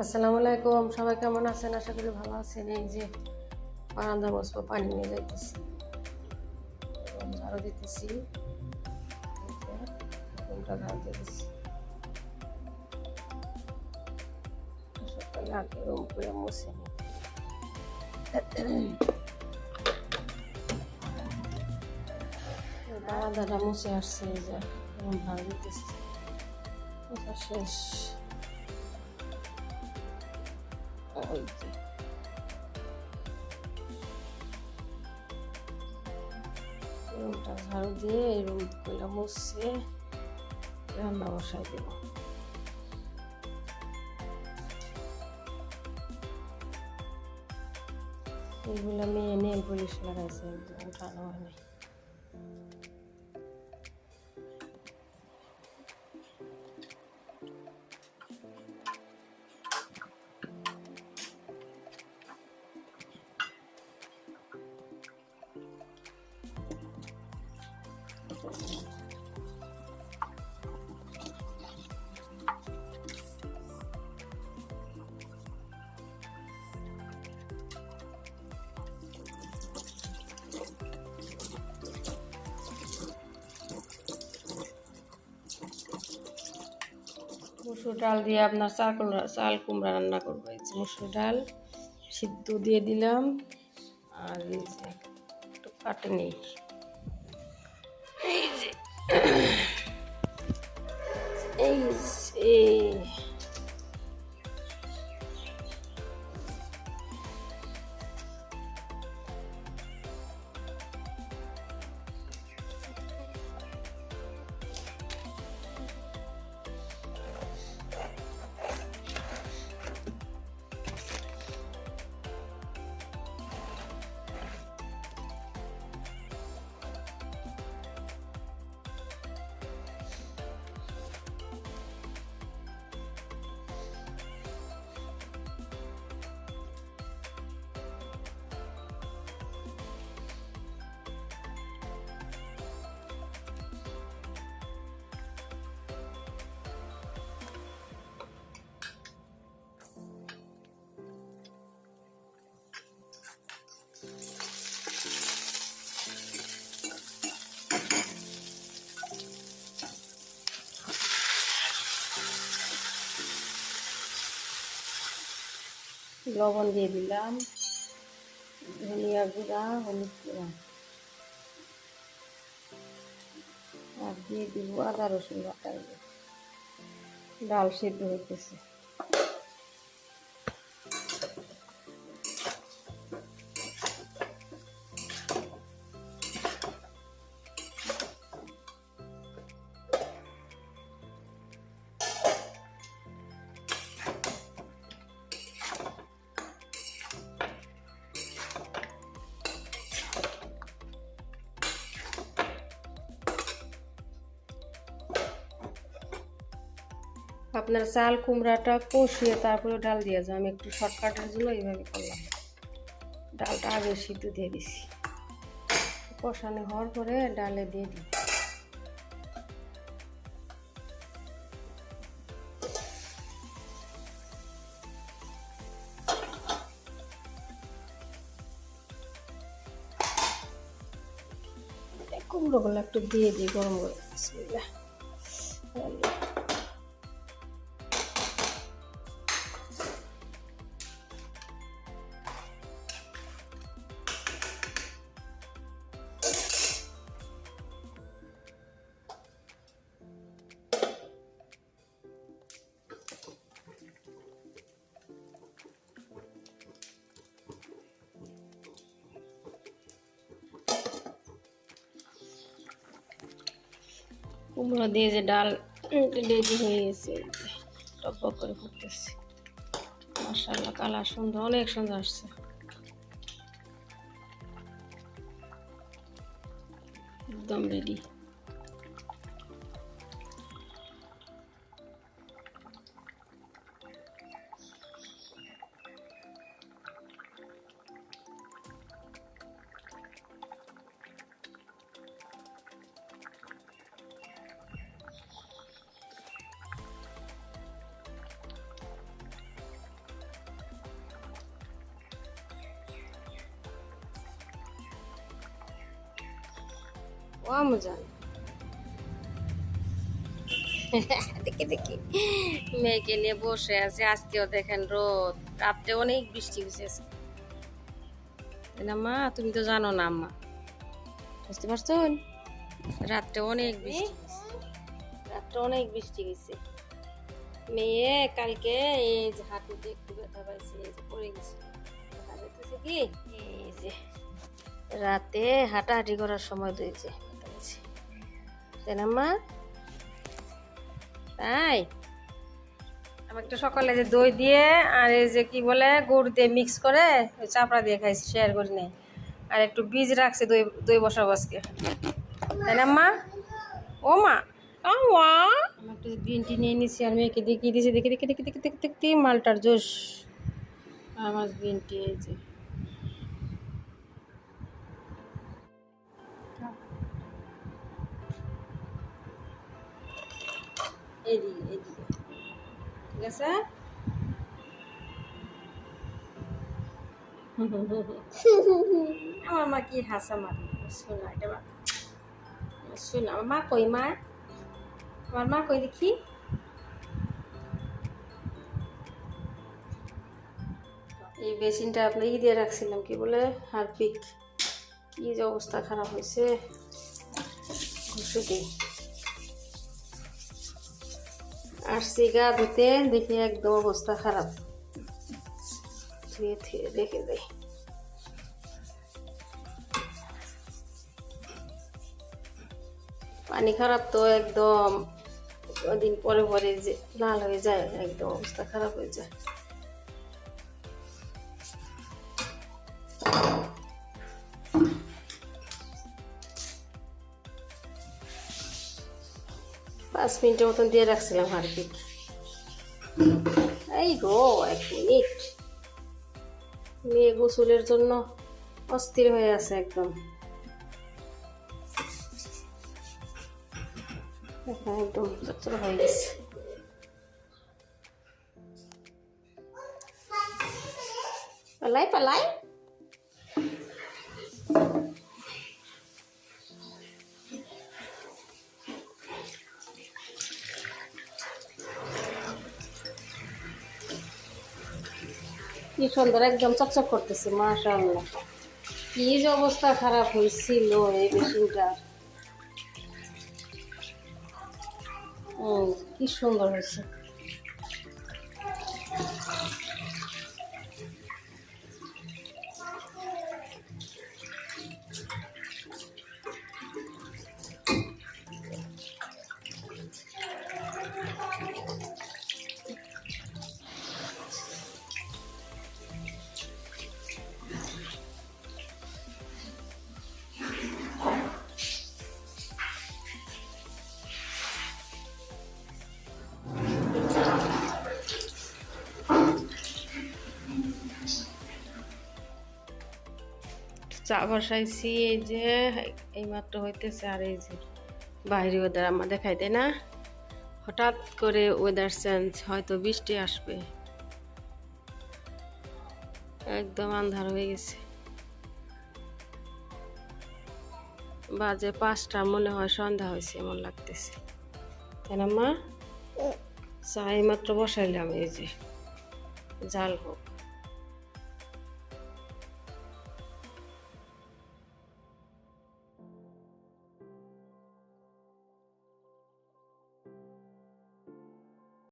আসসালামু আলাইকুম, সবাই কেমন আছেন? আশা করি ভালো আছেন। এই যে বারান্দা বসবো, পানি নিয়ে যাইতেছি। ঝাড়ু দিতেছি। রুম করে বারান্দাটা মুছে আসছে, এই যে ঝাড়ু দিতেছি। শেষ। ওই রুমটা ঝাড়ু দিয়ে এই রুমগুলো মুছে রান্না বসাই দেব। এইগুলো মেয়ে নেল পলিশ লাগাইছে, একদম হয়নি। মুসুর ডাল দিয়ে আপনার চাল কুমড়া চাল কুমড়া রান্না করব। এই যে মুসুর ডাল সিদ্ধ দিয়ে দিলাম। আর এই যে একটু কাটে নেই এই যে, এই লবণ দিয়ে দিলাম। ধনিয়া গুঁড়া, হলুদ গুঁড়া। আর দিয়ে দিব আদা রসুন বাটা। ডাল সেদ্ধ হইতেছে। আপনার চাল কুমড়াটা কষিয়ে তারপরে ডাল দিয়ে যাও। আমি একটু শর্টকাটের জন্য এইভাবে করলাম। ডালটা আগে সিদ্ধ দিয়ে দিছি। কষানো হওয়ার পরে ডালে দিয়ে দিই। কুমড়োগুলো একটু দিয়ে দিই গরম করে। কুমড়ো দিয়ে যে ডাল রেডি হয়ে গেছে টপ করে ফুটতেছে। মশাল্লা কালার সুন্দর অনেক সুন্দর আসছে। একদম রেডি ও আমু দেখি দেখি। মেয়েকে নিয়ে বসে আছে আজকেও দেখেন রোদ। রাত্রে অনেক বৃষ্টি হয়েছে না মা তুমি তো জানো না আম্মা। বুঝতে পারছ রাত্রে অনেক বৃষ্টি হয়েছে। রাত্রে অনেক বৃষ্টি গেছে মেয়ে কালকে এই যে হাঁটুতে একটু ব্যথা পাইছে এই যে পড়ে গেছে। দেখা কি? এই যে। রাতে হাঁটাহাঁটি করার সময় দিয়েছে ব্যথা তাই? আমি একটু সকালে যে দই দিয়ে আর এই যে কি বলে, গুড় দিয়ে মিক্স করে ওই চাপড়া দিয়ে খাইছি শেয়ার করি নাই। আর একটু বীজ রাখছি দই দই বসাবো আজকে। তাই মা? ও মা, আওয়া। একটু গ্রিন নিয়ে নিছি, আর মেয়েকে দেখিয়ে দিয়েছি দেখি দেখি দেখি দেখি দেখি দেখি মালটার জোশ আমার গ্রিন এই যে। এদিকে এদিকে। ঠিক আছে? আমার মা কি হাসা মারি শোনা, এটা শোনা, আমার মা কই মা? আমার মা কই দেখি? এই বেসিনটা আপনি ই দিয়ে রাখছিলাম, কি বলে? হারপিক। কি যে অবস্থা খারাপ হয়েছে। ঘুষে আসছি গা ধুতে দেখি একদম অবস্থা খারাপ। ধুয়ে ধুয়ে দেখে দেয় পানি খারাপ তো একদম। দিন পরে পরে যে লাল হয়ে যায়, একদম অবস্থা খারাপ হয়ে যায়। পাঁচ মিনিটের মতন দিয়ে রাখছিলাম হারপিক এই গো, এক মিনিট। মেয়ে গোসলের জন্য অস্থির হয়ে আছে একদম। এখন একদম হয়ে গেছে। কি সুন্দর, একদম চকচক করতেছে, মাশাআল্লাহ। কি যে অবস্থা খারাপ হয়েছিল এই মেশিনটার কি সুন্দর হয়েছে। চা বসাইছি, এই যে এই মাত্র হইতেছে আর এই যে বাইরে ওয়েদার আমার দেখাই দেয় না? হঠাৎ করে ওয়েদার চেঞ্জ হয়তো বৃষ্টি আসবে। একদম আন্ধার হয়ে গেছে। বাজে পাঁচটা, মনে হয় সন্ধ্যা হয়েছে, এমন লাগতেছে। তাই না মা চা এই মাত্র বসাইলাম, এই যে জাল হোক।